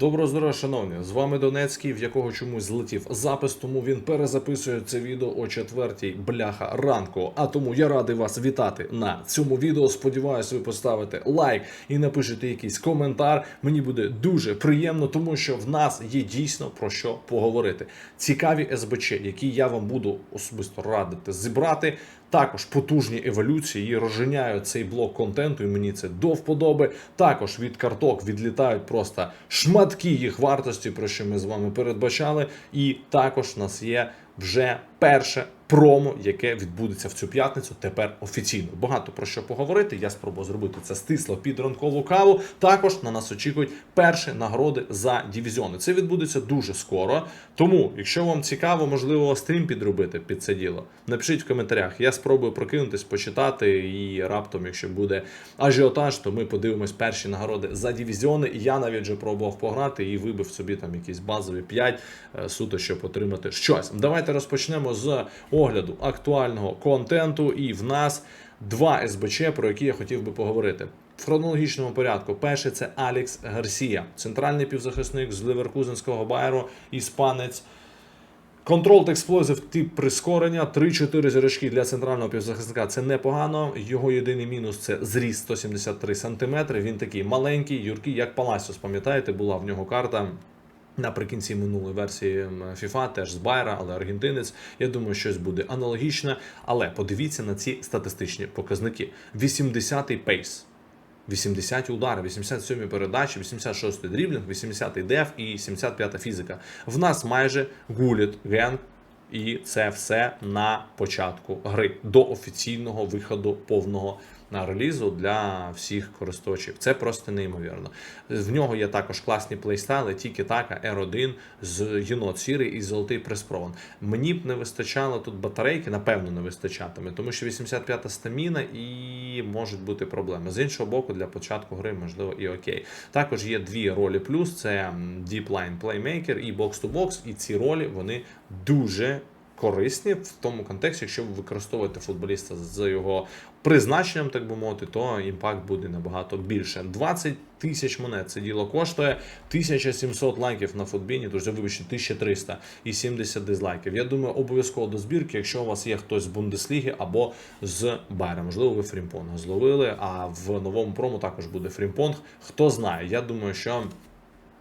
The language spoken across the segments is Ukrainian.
Доброго здоров'я, шановні! З вами Донецький, в якого чомусь злетів запис, тому він перезаписує це відео о четвертій бляха ранку. А тому я радий вас вітати на цьому відео. Сподіваюсь, ви поставите лайк і напишете якийсь коментар. Мені буде дуже приємно, тому що в нас є дійсно про що поговорити. Цікаві СБЧ, які я вам буду особисто радити зібрати. Також потужні еволюції розжиняють цей блок контенту, і мені це до вподоби. Також від карток відлітають просто шматки їх вартості, про що ми з вами передбачали. І також в нас є вже перше промо, яке відбудеться в цю п'ятницю. Тепер офіційно. Багато про що поговорити. Я спробую зробити це стисло під ранкову каву. Також на нас очікують перші нагороди за дивізіони. Це відбудеться дуже скоро. Тому, якщо вам цікаво, можливо, стрім підробити під це діло. Напишіть в коментарях. Я спробую прокинутись, почитати, і раптом, якщо буде ажіотаж, то ми подивимось перші нагороди за дивізіони. Я навіть вже пробував пограти і вибив собі там якісь базові 5 е, суто, щоб отримати щось. Давайте розпочнемо з огляду актуального контенту. І в нас два СБЧ, про які я хотів би поговорити. В хронологічному порядку. Перший це Алікс Гарсія, центральний півзахисник з Леверкузенського Байеру, іспанець. Controlled Explosive тип прискорення, 3-4 зірочки для центрального півзахисника це непогано. Його єдиний мінус це зріст 173 см. Він такий маленький, юркий, як Паласіос. Пам'ятаєте, була в нього карта. Наприкінці минулої версії FIFA, теж з Байера, але аргентинець. Я думаю, щось буде аналогічне. Але подивіться на ці статистичні показники: 80-й пейс. 80 удари, 87 передачі, 86 дріблінг, 80 деф і 75 фізика. В нас майже гуліт ген, і це все на початку гри до офіційного виходу повного релізу для всіх користувачів. Це просто неймовірно. В нього є також класні плейстайли, тільки така R1 з єнот сірий і золотий преспрован. Мені б не вистачало тут батарейки, напевно, не вистачатиме, тому що 85-та стаміна і можуть бути проблеми. З іншого боку, для початку гри можливо і окей. Також є дві ролі плюс: це Deep Line Playmaker і Box to Box, і ці ролі вони дуже. Корисні в тому контексті, якщо ви використовуєте футболіста з його призначенням, так би мовити, то імпакт буде набагато більше. 20 тисяч монет це діло коштує 1700 лайків на футбіні, тож вибачте, 1300 і 70 дизлайків. Я думаю, обов'язково до збірки, якщо у вас є хтось з Бундесліги або з Байера. Можливо, ви Фрімпонга зловили. А в новому промо також буде Фрімпонг. Хто знає, я думаю, що.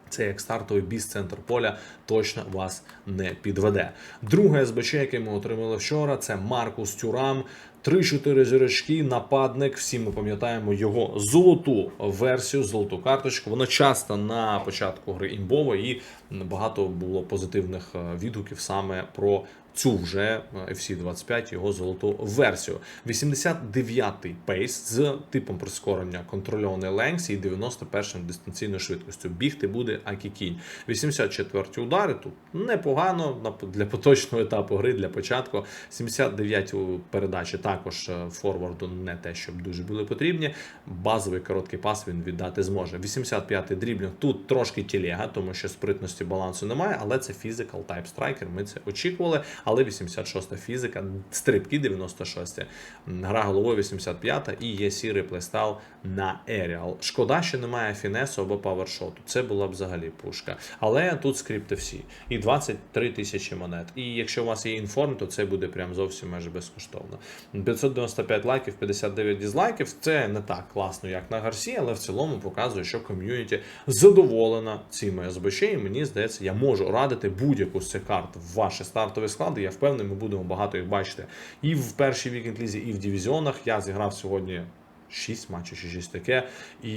Це як стартовий біс центр поля точно вас не підведе. Друге СБЧ, яке ми отримали вчора, це Маркус Тюрам. 3-4 зірочки, нападник. Всі ми пам'ятаємо його золоту версію, золоту карточку. Воно часто на початку гри імбово, і багато було позитивних е, відгуків саме про цю вже FC25, його золоту версію. 89-й пейс з типом прискорення контрольований ленкс і 91-м дистанційною швидкістю. Бігти буде акі кінь. 84-ті удари тут непогано для поточного етапу гри, для початку. 79-ті передачі також е, форварду не те, щоб дуже були потрібні. Базовий короткий пас він віддати зможе. 85-й дріблінг тут трошки тілега, тому що спритності балансу немає, але це physical type striker, Ми це очікували. Але 86-та фізика, стрибки 96 гра головою 85-та і є сірий плейстайл на Aerial. Шкода, що немає фінесу або павершоту. Це була б взагалі пушка. Але тут скрипти всі. І 23 тисячі монет. І якщо у вас є інформ, то це буде прям зовсім майже безкоштовно. 595 лайків, 59 дізлайків. Це не так класно, як на Гарсі, але в цілому показує, що ком'юніті задоволена цими СБЧ. І мені здається, я можу радити будь-яку з цих карт в ваші стартові склади. Я впевнений, ми будемо багато їх бачити і в першій вікенд лізі, і в дивізіонах. Я зіграв сьогодні. 6 матчів чи щось таке. І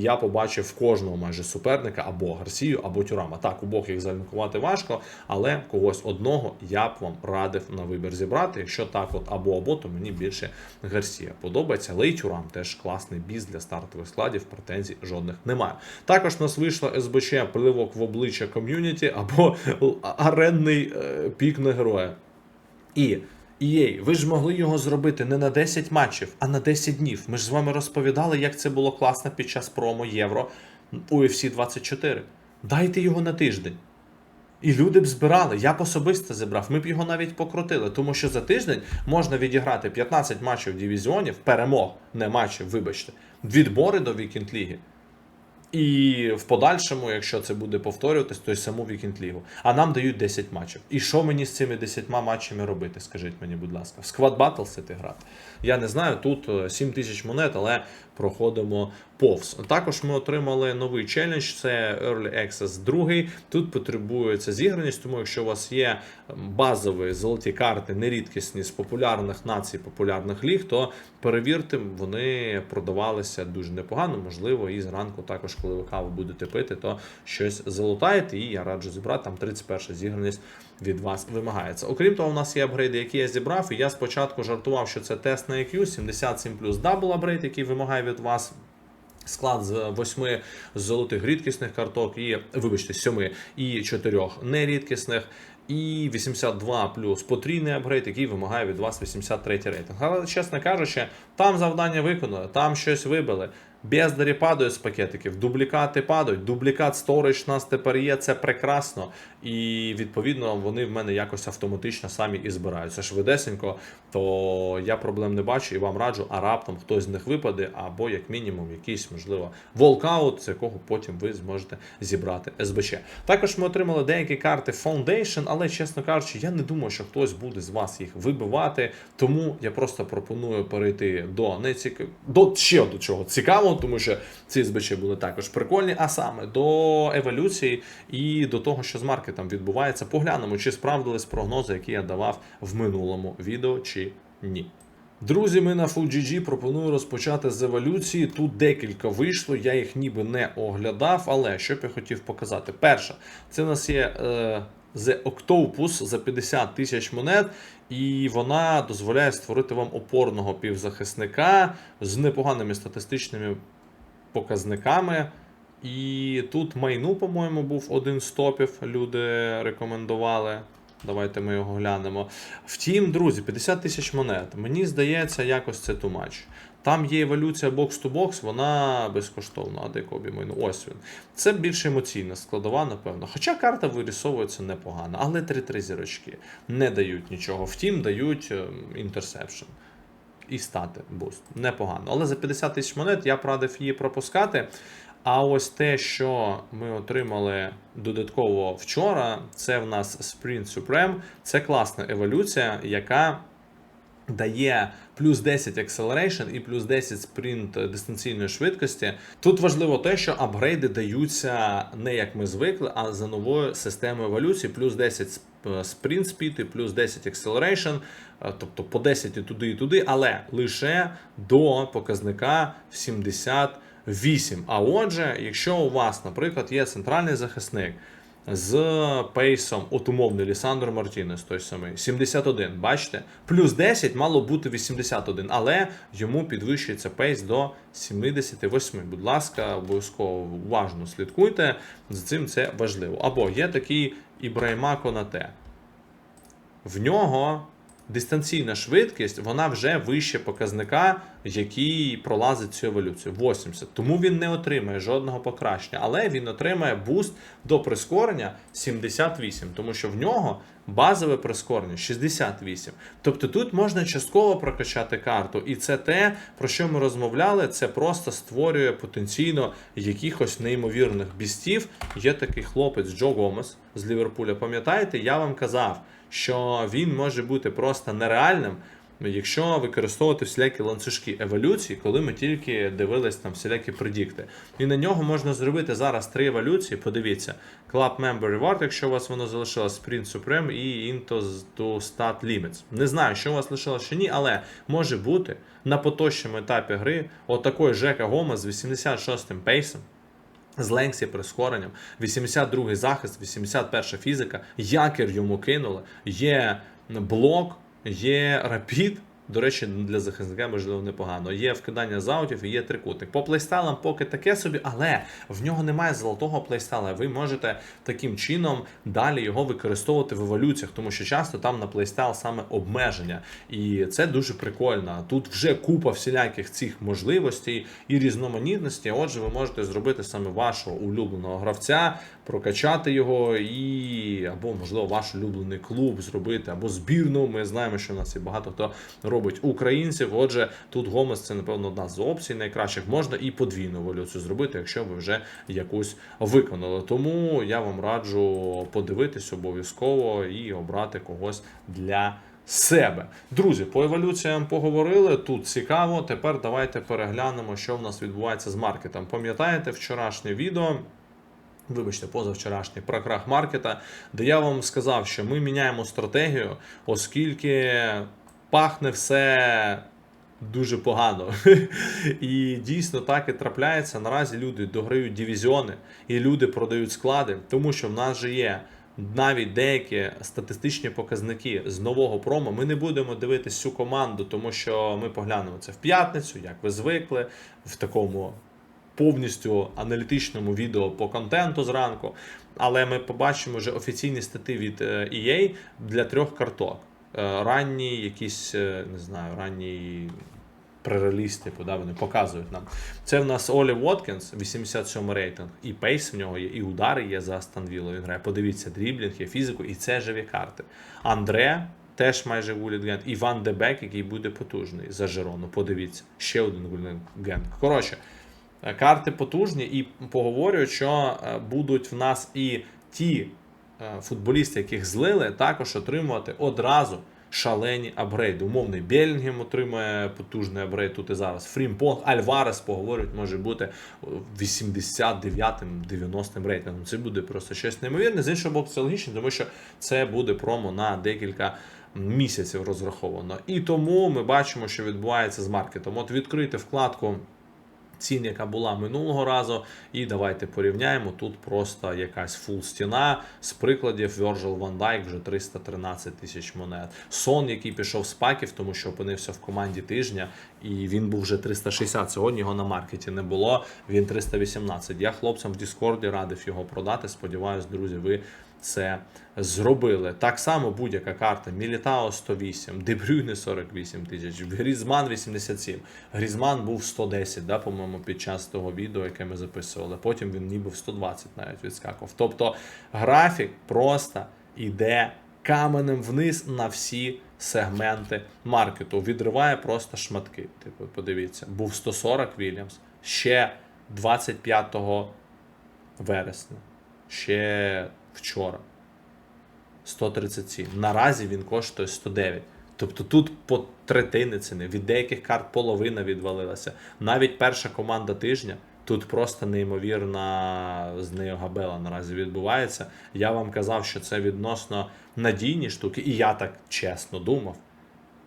я побачив кожного майже суперника або Гарсію, або Тюрама. Так, обох їх залінкувати важко, але когось одного я б вам радив на вибір зібрати. Якщо так, от або або, то мені більше Гарсія подобається. Але і Тюрам теж класний біз для стартових складів. Претензій жодних немає. Також нас вийшло СБЧ приливок в обличчя ком'юніті або аренний е, пік на героя. І EA, ви ж могли його зробити не на 10 матчів, а на 10 днів. Ми ж з вами розповідали, як це було класно під час промо Євро UFC 24. Дайте його на тиждень. І люди б збирали. Я б особисто зібрав. Ми б його навіть покрутили, тому що за тиждень можна відіграти 15 матчів дивізіонів, перемог, не матчів, вибачте, відбори до вікенд ліги. І в подальшому, якщо це буде повторюватись, то й саму Вікінд Лігу. А нам дають 10 матчів. І що мені з цими 10 матчами робити? Скажіть мені, будь ласка, в Squad Battles це грати? Я не знаю, тут е, 7 тисяч монет, але проходимо повз. Також ми отримали новий челендж, це Early Access 2. Тут потребується зіграність, тому якщо у вас є базові золоті карти, нерідкісні з популярних націй, популярних ліг, то перевірте, вони продавалися дуже непогано. Можливо, і зранку також, коли ви каву будете пити, то щось залутаєте, і я раджу зібрати там 31 зіграність від вас вимагається. Окрім того, у нас є апгрейди, які я зібрав. І я спочатку жартував, що це тест на IQ, 77 плюс дабл апгрейд, який вимагає від вас. Склад з восьми золотих рідкісних карток, і вибачте, сьоми і чотирьох нерідкісних, і 82 плюс потрійний апгрейд, який вимагає від вас 83 рейтинг. Але, чесно кажучи, там завдання виконали, там щось вибили. Бездарі падають з пакетиків, дублікати падають, дублікат сторож у нас тепер є, це прекрасно. І відповідно вони в мене якось автоматично самі і збираються швидесенько, то я проблем не бачу і вам раджу, а раптом хтось з них випаде, або як мінімум якийсь, можливо, волкаут, з якого потім ви зможете зібрати СБЧ. Також ми отримали деякі карти Foundation, але чесно кажучи, я не думаю, що хтось буде з вас їх вибивати. Тому я просто пропоную перейти до не цік... до ще до чого цікавого, тому що ці СБЧ були також прикольні, а саме до еволюції і до того, що з маркетом відбувається. Поглянемо, чи справдились прогнози, які я давав в минулому відео, чи ні. Друзі, ми на FullGG пропоную розпочати з еволюції. Тут декілька вийшло, я їх ніби не оглядав, але що б я хотів показати. Перше, це у нас є е, The Octopus за 50 тисяч монет, і вона дозволяє створити вам опорного півзахисника з непоганими статистичними показниками. І тут майну, по-моєму, був один з топів. Люди рекомендували. Давайте ми його глянемо. Втім, друзі, 50 тисяч монет. Мені здається, якось це much. Там є еволюція бокс-то-бокс, вона безкоштовна, а де кобі. Ось він. Це більш емоційна складова, напевно. Хоча карта вирісовується непогано, але 3-3 зірочки не дають нічого. Втім, дають інтерсепшн. І стати буст. Непогано. Але за 50 тисяч монет я б радив її пропускати. А ось те, що ми отримали додатково вчора, це в нас Sprint Supreme. Це класна еволюція, яка дає плюс 10 acceleration і плюс 10 спринт дистанційної швидкості. Тут важливо те, що апгрейди даються не як ми звикли, а за новою системою еволюції, плюс 10 спринт спід і плюс 10 acceleration, тобто по 10 і туди і туди, але лише до показника 70. 8. А отже, якщо у вас, наприклад, є центральний захисник з пейсом, от умовний Лісандро Мартінес, той самий, 71, бачите, плюс 10 мало бути 81, але йому підвищується пейс до 78. Будь ласка, обов'язково уважно слідкуйте, за цим це важливо. Або є такий Ібрайма Конате. В нього дистанційна швидкість, вона вже вище показника, який пролазить цю еволюцію 80. Тому він не отримає жодного покращення, але він отримає буст до прискорення 78, тому що в нього базове прискорення 68. Тобто тут можна частково прокачати карту, і це те, про що ми розмовляли, це просто створює потенційно якихось неймовірних бістів. Є такий хлопець Джо Гомес з Ліверпуля. Пам'ятаєте, я вам казав що він може бути просто нереальним, якщо використовувати всілякі ланцюжки еволюції, коли ми тільки дивились там всілякі предікти. І на нього можна зробити зараз три еволюції. Подивіться: Club Member Reward, якщо у вас воно залишилось Sprint Supreme і Into to Stat Limits. Не знаю, що у вас лишилось чи ні, але може бути на поточному етапі гри отакий Жека Гома з 86-м пейсом. З Ленксі прискоренням, 82-й захист, 81 фізика, якір йому кинули, є блок, є рапід. До речі, для захисника можливо непогано. Є вкидання з аутів і є трикутник. По плейстайлам поки таке собі, але в нього немає золотого плейстайла. Ви можете таким чином далі його використовувати в еволюціях, тому що часто там на плейстайл саме обмеження. І це дуже прикольно. Тут вже купа всіляких цих можливостей і різноманітності. Отже, ви можете зробити саме вашого улюбленого гравця, прокачати його і або, можливо, ваш улюблений клуб зробити, або збірну. Ми знаємо, що в нас є багато хто робить робить українців. Отже, тут Гомес це напевно одна з опцій найкращих. Можна і подвійну еволюцію зробити, якщо ви вже якусь виконали. Тому я вам раджу подивитись обов'язково і обрати когось для. Себе, друзі, по еволюціям поговорили. Тут цікаво. Тепер давайте переглянемо, що в нас відбувається з маркетом. Пам'ятаєте вчорашнє відео? Вибачте, позавчорашній про крах маркета, де я вам сказав, що ми міняємо стратегію, оскільки пахне все дуже погано. І дійсно так і трапляється. Наразі люди дограють дивізіони і люди продають склади, тому що в нас же є. Навіть деякі статистичні показники з нового промо. Ми не будемо дивитися всю команду, тому що ми поглянемо це в п'ятницю, як ви звикли, в такому повністю аналітичному відео по контенту зранку. Але ми побачимо вже офіційні стати від е, EA для трьох карток. Е, Ранні, якісь, е, не знаю, ранній пререліз, типу, да, вони показують нам. Це в нас Олі Воткінс, 87 рейтинг, і пейс в нього є, і удари є за Станвіло. Він грає. Подивіться, дріблінг, є фізику, і це живі карти. Андре. Теж майже Гулітген. Іван Дебек, який буде потужний за Жерону. Подивіться, ще один Гулітген. Коротше, Е, Карти потужні, і поговорю, що будуть в нас і ті футболісти, яких злили, також отримувати одразу шалені апгрейди. Умовний Белінгем отримує потужний апгрейд тут і зараз. Фрімпонг, Альварес поговорять, може бути 89-м, 90-м рейтингом. Це буде просто щось неймовірне. З іншого боку, це логічно, тому що це буде промо на декілька. Місяців розраховано. І тому ми бачимо, що відбувається з маркетом. От відкрити вкладку цін, яка була минулого разу. І давайте порівняємо. Тут просто якась фул стіна. З прикладів Virgil van Dijk вже 313 тисяч монет. Сон, який пішов з паків, тому що опинився в команді тижня, і він був вже 360. Сьогодні його на маркеті не було. Він 318. Я хлопцям в Діскорді радив його продати. Сподіваюсь, друзі, ви. Це зробили. Так само будь-яка карта. Мілітао 108, Дебрюйне 48 тисяч, Грізман 87. Грізман був 110, да, по-моєму, під час того відео, яке ми записували. Потім він ніби в 120 навіть відскакував. Тобто графік просто йде каменем вниз на всі сегменти маркету. Відриває просто шматки. Типу, подивіться, був 140 Вільямс ще 25 вересня. Ще вчора. 137. Наразі він коштує 109. Тобто тут по третини ціни. Від деяких карт половина відвалилася. Навіть перша команда тижня. Тут просто неймовірна з нею габела наразі відбувається. Я вам казав, що це відносно надійні штуки, і я так чесно думав.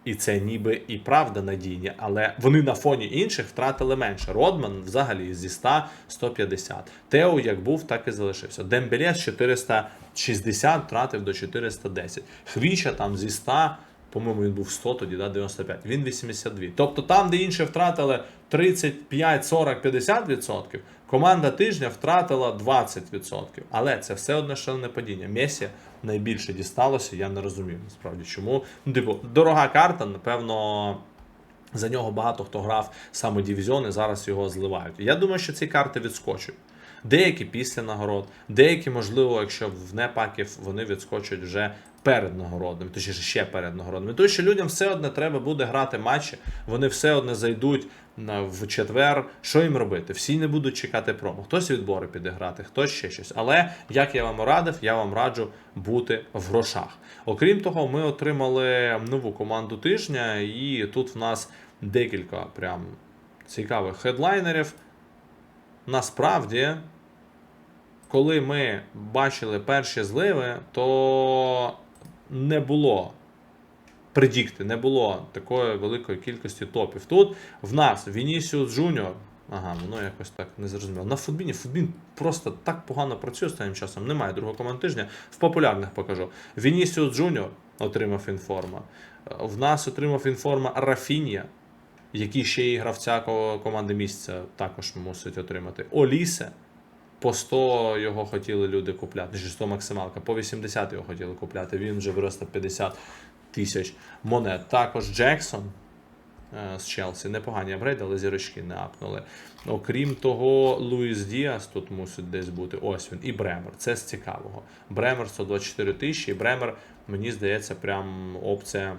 І це ніби і правда надійні, але вони на фоні інших втратили менше. Родман взагалі зі 100 150. Тео як був, так і залишився. Дембеле з 460 втратив до 410. Хвіча там зі 100, по-моєму, він був 100, тоді да, 95. Він 82. Тобто там, де інші втратили 35, 40, 50 відсотків, команда тижня втратила 20%. Але це все одне шалене падіння. Месі найбільше дісталося, я не розумію насправді чому. Ну, типу, дорога карта, напевно. За нього багато хто грав саме дивізіони, зараз його зливають. Я думаю, що ці карти відскочать. Деякі після нагород, деякі, можливо, якщо в непаків вони відскочать вже перед нагородними, точніше ще перед нагородними. Тому що людям все одне треба буде грати матчі, вони все одне зайдуть в четвер. Що їм робити? Всі не будуть чекати промо. Хтось відбори піде грати, хтось ще щось. Але як я вам радив, я вам раджу бути в грошах. Окрім того, ми отримали нову команду тижня, і тут в нас декілька прям цікавих хедлайнерів. Насправді, коли ми бачили перші зливи, то не було предікти, не було такої великої кількості топів. Тут в нас Вінісіус Джуніор. Ага, воно якось так не зрозуміло. На футбіні футбін просто так погано працює останнім часом. Немає другого команд тижня. В популярних покажу. Вінісіус Джуніор отримав інформа. В нас отримав інформа Рафінія, який ще і гравця команди місяця також мусить отримати. Олісе. По 100 його хотіли люди купляти, чи 100 максималка, по 80 його хотіли купляти. Він вже виросте 50 тисяч монет. Також Джексон е, з Челсі. Непогані апгрейди, але зірочки не апнули. Окрім того, Луїс Діас тут мусить десь бути. Ось він. І Бремер. Це з цікавого. Бремер 124 тисячі. І Бремер, мені здається, прям опція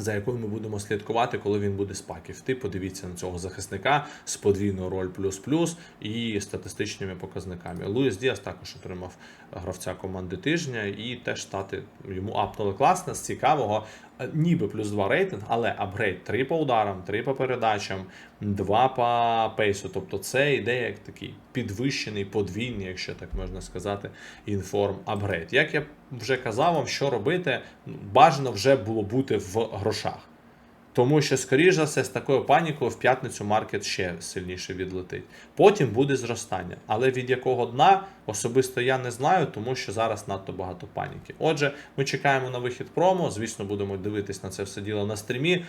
за якою ми будемо слідкувати, коли він буде з паків. Ти подивіться на цього захисника з подвійною роль плюс-плюс і статистичними показниками. Луїс Діас також отримав гравця команди тижня і теж стати йому апнули класно з цікавого. Е, Ніби плюс 2 рейтинг, але апгрейд 3 по ударам, 3 по передачам, 2 по пейсу. Тобто це йде як такий підвищений, подвійний, якщо так можна сказати, інформ апгрейд. Як я вже казав вам, що робити, ну, бажано вже було бути в грошах. Тому що, скоріш за все, з такою панікою в п'ятницю маркет ще сильніше відлетить. Потім буде зростання. Але від якого дна особисто я не знаю, тому що зараз надто багато паніки. Отже, ми чекаємо на вихід промо. Звісно, будемо дивитись на це все діло на стрімі.